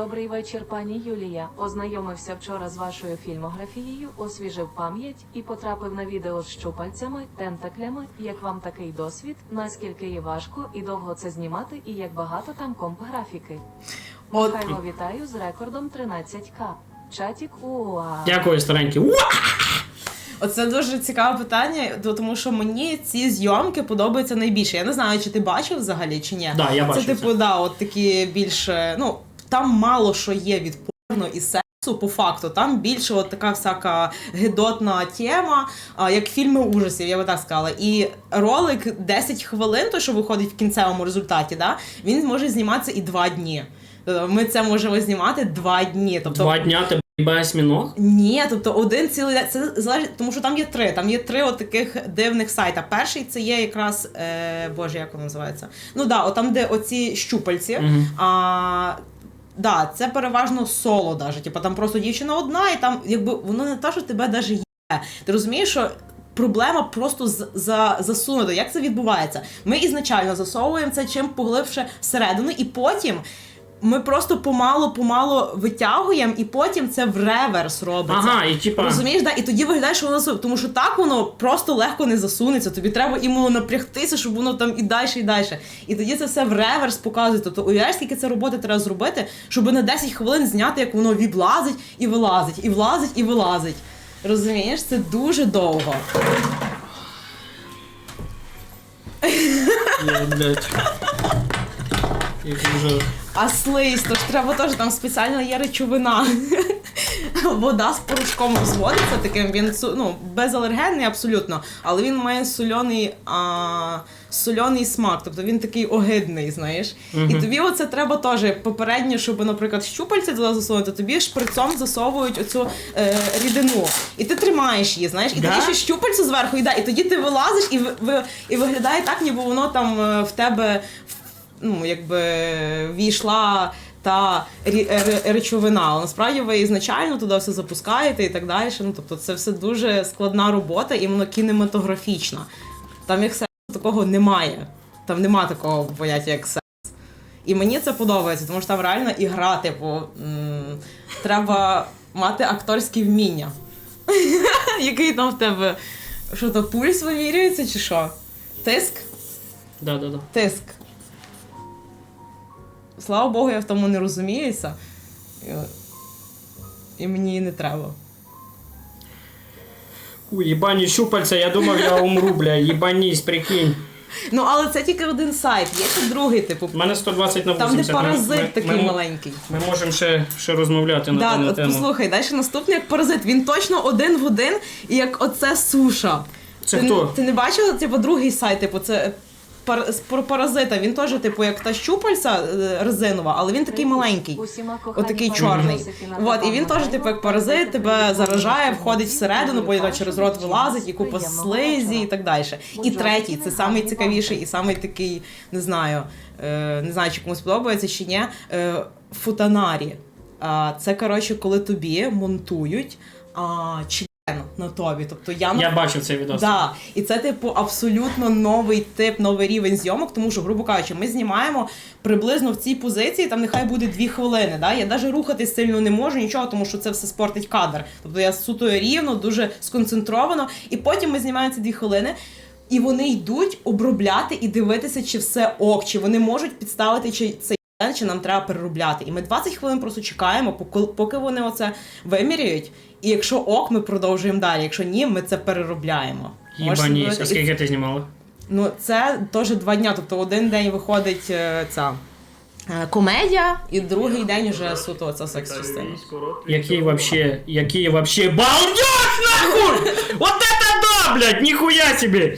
Добрий вечір, пані Юлія. Ознайомився вчора з вашою фільмографією, освіжив пам'ять і потрапив на відео з щупальцями, тентаклями. Як вам такий досвід? Наскільки є важко і довго це знімати, і як багато там комп графіки? От Михайло, вітаю з рекордом 13к. Чатік уа. Дякую, старенький. Уа! Оце дуже цікаве питання, тому що мені ці зйомки подобаються найбільше. Я не знаю, чи ти бачив взагалі чи ні. Да, я бачив Це типу, це. да, от такі більше. Ну там мало що є від порно і сексу, по факту. Там більше от така всяка гидотна тема, а, як фільми ужасів, я би так сказала. І ролик 10 хвилин, то що виходить в кінцевому результаті, да, він може зніматися і два дні. Тобто Ми це можемо знімати два дні. Тобто Два дня тебе їбає осьміног? ні, тобто один цілий день. Це залежить, тому що там є три. Там є три от таких дивних сайта. Перший це є якраз е, боже, як воно називається? Ну да, от там, де оці щупальці. Мгм. А, да, це переважно соло, даже. Типу там просто дівчина одна, і там якби воно не те, що тебе даже є. Ти розумієш, що. Проблема просто за, засунута. Як це відбувається? Ми ізначально засовуємо це чим поглибше всередину, і потім ми просто помалу-помалу витягуємо, і потім це в реверс робиться. Ага, і типа. Розумієш, да? і тоді виглядає, що воно. Тому що так воно просто легко не засунеться. Тобі треба іменно напрягтися, щоб воно там і далі, і далі. І тоді це все в реверс показує. Тобто уявляєш, скільки це роботи треба зробити, щоб на 10 хвилин зняти, як воно відлазить і вилазить, і влазить, і вилазить. Розумієш, це дуже довго. Я, блядь. Як вже. А слизь, то ж треба теж там спеціальна є речовина. Вода з порошком розводиться таким, він ну, безалергенний абсолютно, але він має сольоний, а, сольоний смак, тобто він такий огидний, знаєш. І тобі оце треба теж попередньо, щоб, наприклад, щупальці туди засунути, тобі шприцом засовують оцю е, рідину. І ти тримаєш її, знаєш, і Да? тоді ще щупальцю зверху йде, і тоді ти вилазиш, і, і виглядає так, ніби воно там е, в тебе ну, якби війшла та речовина. Але насправді ви ізначально туди все запускаєте і так далі. Ну, тобто це все дуже складна робота, і воно кінематографічна. Там як секс такого немає. Там нема такого поняття, як секс. І мені це подобається, тому що там реально ігра, типу, треба мати акторські вміння. Який там в тебе? Що то пульс вимірюється чи що? Тиск? Да, да, да. Тиск. Слава Богу, я в тому не розуміюся. І, і мені не треба. Уй, їбані щупальця, я думав, я умру, бля, їбанісь, прикинь. Ну, але це тільки один сайт, є ще другий, типу, У мене 120 на 80. там, де паразит ми- такий ми, маленький. Ми можемо ще, ще розмовляти на Да, тему. послухай, далі наступний як паразит. Він точно один в один, і як оце суша. Це ти, хто? Ти не бачив, типу, другий сайт, типу, це пар, з- паразита. Він теж, типу, як та щупальця е, резинова, але він такий маленький. Отакий чорний. Та і він теж, типу, як паразит, тебе заражає, входить всередину, потім через рот вилазить, і купа слизі і так далі. І третій, це самий цікавіший і самий такий, не знаю, е, не знаю, чи комусь подобається чи ні. Е, футанарі. А, це, коротше, коли тобі монтують а, член на тобі. Тобто я, Я бачив цей відос. Да. І це, типу, абсолютно новий тип, новий рівень зйомок, тому що, грубо кажучи, ми знімаємо приблизно в цій позиції, там нехай буде дві хвилини. Да? Я навіть рухатись сильно не можу, нічого, тому що це все спортить кадр. Тобто я суто рівно, дуже сконцентровано. І потім ми знімаємо ці дві хвилини. І вони йдуть обробляти і дивитися, чи все ок, чи вони можуть підставити чи цей чи нам треба переробляти. І ми 20 хвилин просто чекаємо, поки- вони оце виміряють. І якщо ок, ми продовжуємо далі. Якщо ні, ми це переробляємо. Їбанісь. А скільки ти знімала? Ну, це теж два дня. Тобто один день виходить е, ця е, комедія, і другий день вже суто ця секс-частина. Який вообще, який вообще балдеж, нахуй! Вот это да, блядь, нихуя себе!